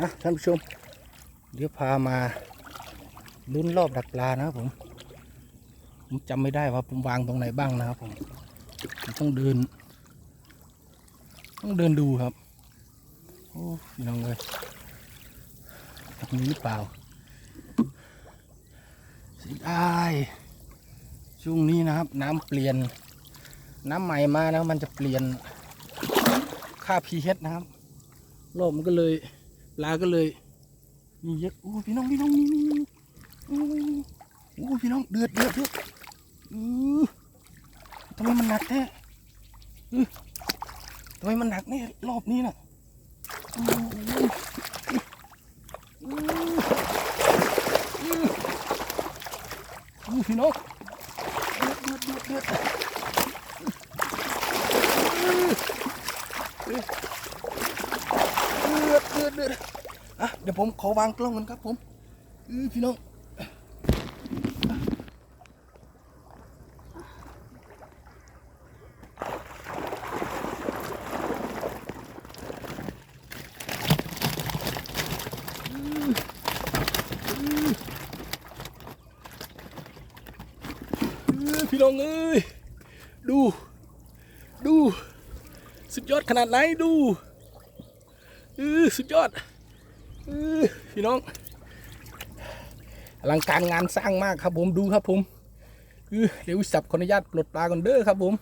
นะท่านผู้ชม เดี๋ยวพามาลุ้นรอบดักปลานะครับผม ผมจำไม่ได้ว่าผมวางตรงไหนบ้างนะครับผมต้องเดิน ต้องเดินดูครับ โอ้พี่น้องเลยมีหรือเปล่าเสียดายช่วงนี้นะครับ น้ำเปลี่ยน น้ำใหม่มานะมันจะเปลี่ยนค่า pH นะครับโลกมันก็เลย ลาก็เลยมีเยอะโอ้พี่น้องพี่น้องนี่นี่นี่โอ้โอ้พี่น้องเดือดเดือดเดือดออทำไมมันหนักแท้อือทำไมมันหนักเนี่ยรอบนี้น่ะอู้อู้อู้หูพี่น้องเดือดเดือดเดือด เดือดเดือดอะเดี๋ยวผมขอวางกล้องกันครับผมอือพี่น้องพี่น้องเอ้ย ดู ดู สุดยอดขนาดไหนดู ออสุดยอดออพี่น้องอลังการงานสร้างมากครับผมดูครับผมเดี๋ยววิสับขออนุญาตปลดปลาก่อนเด้อครับผม